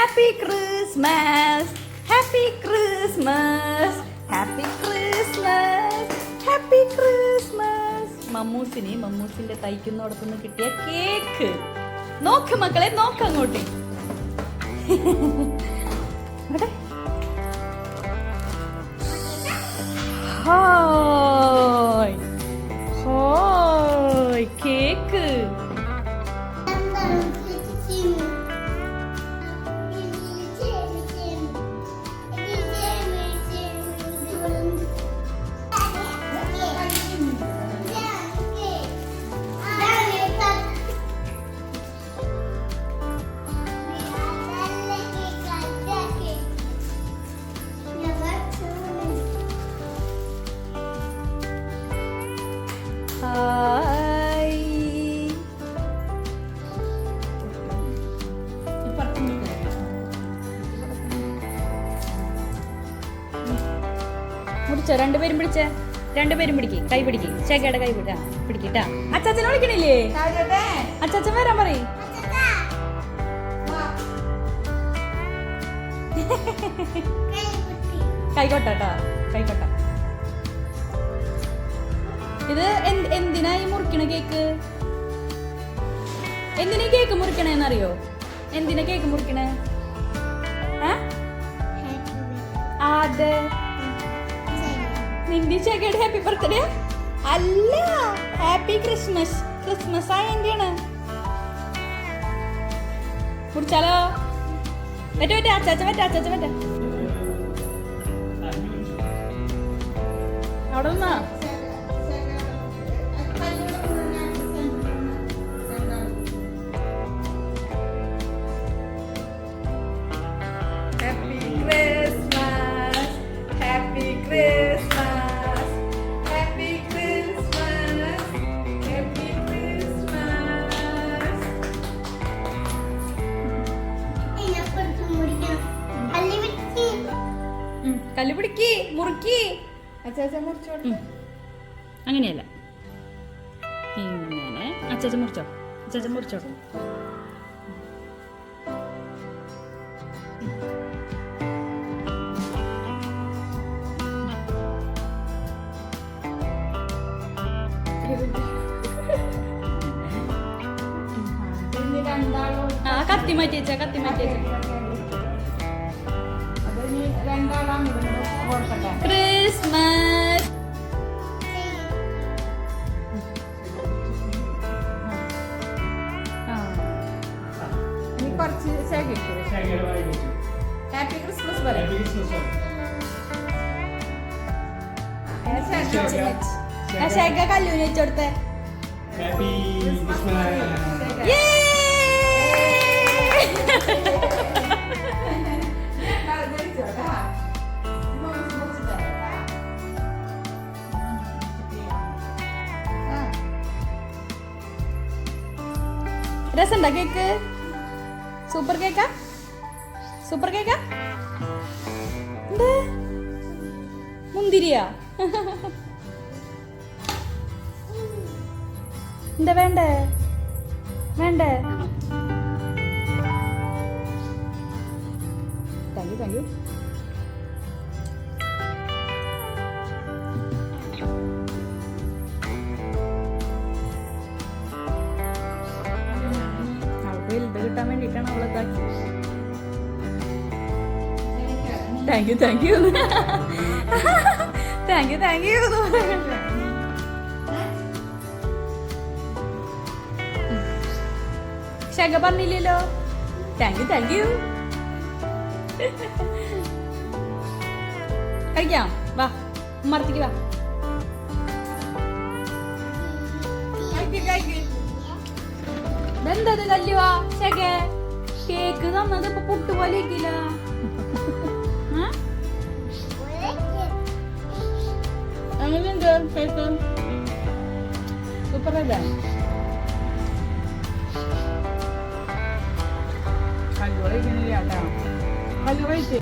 Happy Christmas happy Christmas happy Christmas happy Christmas മമ്മൂസിന് മമ്മൂസിന്റെ തയ്ക്കുന്നോടത്തുനിന്ന് കിട്ടിയ കേക്ക് നോക്ക് മക്കളെ നോക്ക് മുടിച്ചോ രണ്ടുപേരും പിടിച്ചേ? രണ്ടുപേരും പിടിക്ക്. കൈ പിടിക്ക്. ചേക്കയുടെ കൈ പിടിക്കാ പിടിക്കട്ടാ അച്ചാച്ചനെ വിളിക്കണില്ലേ? അച്ചാച്ചൻ വരാൻ പറ കൈകൊട്ടാ കൈകൊട്ട. ഇത് എന്ത്- എന്തിനാ ഈ മുറിക്കണ കേക്ക്? എന്തിനാ കേക്ക് മുറിക്കണേന്നറിയോ എന്തിനാ കേക്ക് മുറിക്കണേ? അതെ. നിന്റെ ചേക്കയുടെ ഹാപ്പി ബർത്ത്ഡേ അല്ല ഹാപ്പി ക്രിസ്മസ് ക്രിസ്മസ് ആയ എന്റെയാണ് കുടിച്ചാലോ? പറ്റ പറ്റ അച്ചാച്ച പറ്റ അച്ചാച്ച പറ്റ. അവിടെ നിന്നാ? കല്ല് പിടിക്ക് മുറുക്കി. അങ്ങനെയല്ല. ഇങ്ങനെ. അച്ചാച്ച മുറിച്ചോ? അച്ചാച്ച മുറിച്ചോ. ആ കത്തി മാറ്റി വെച്ചാ കത്തി മാറ്റി വെച്ചാ. ക്രിസ്മസ് കുറച്ച് ഹാപ്പി ക്രിസ്മസ് പറയാം ശേഖ കല്ലൂന് വെച്ചോടുത്തെ ഹാപ്പി ക്രിസ്മസ് രസണ്ട കേക്ക്? സൂപ്പർ കേക്കാ? സൂപ്പർ കേക്കാ? മുന്തിരിയാ? എന്താ വേണ്ടേ? വേണ്ടേ? താങ്ക് യു താങ്ക് യു കിട്ടാൻ വേണ്ടിയിട്ടാണ് അവളെ ഇതാക്കി. Thank you thank you thank you thank you ശക പറഞ്ഞില്ലല്ലോ. താങ്ക് യു താങ്ക് യു കഴിക്കാം. വാ ഉമ്മർത്തിക്ക് വാ. ഇതെന്തത് കല്ലുവാ? ശകെ. കേക്ക് തന്നത് ഇപ്പൊ പുട്ട് പോലെ ഇരിക്കില്ല അങ്ങനെയുണ്ട് കേക്ക് സൂപ്പർ അല്ലേ? കല്ലുവ കഴിക്കുന്നില്ല കേട്ടോ കല്ലുവ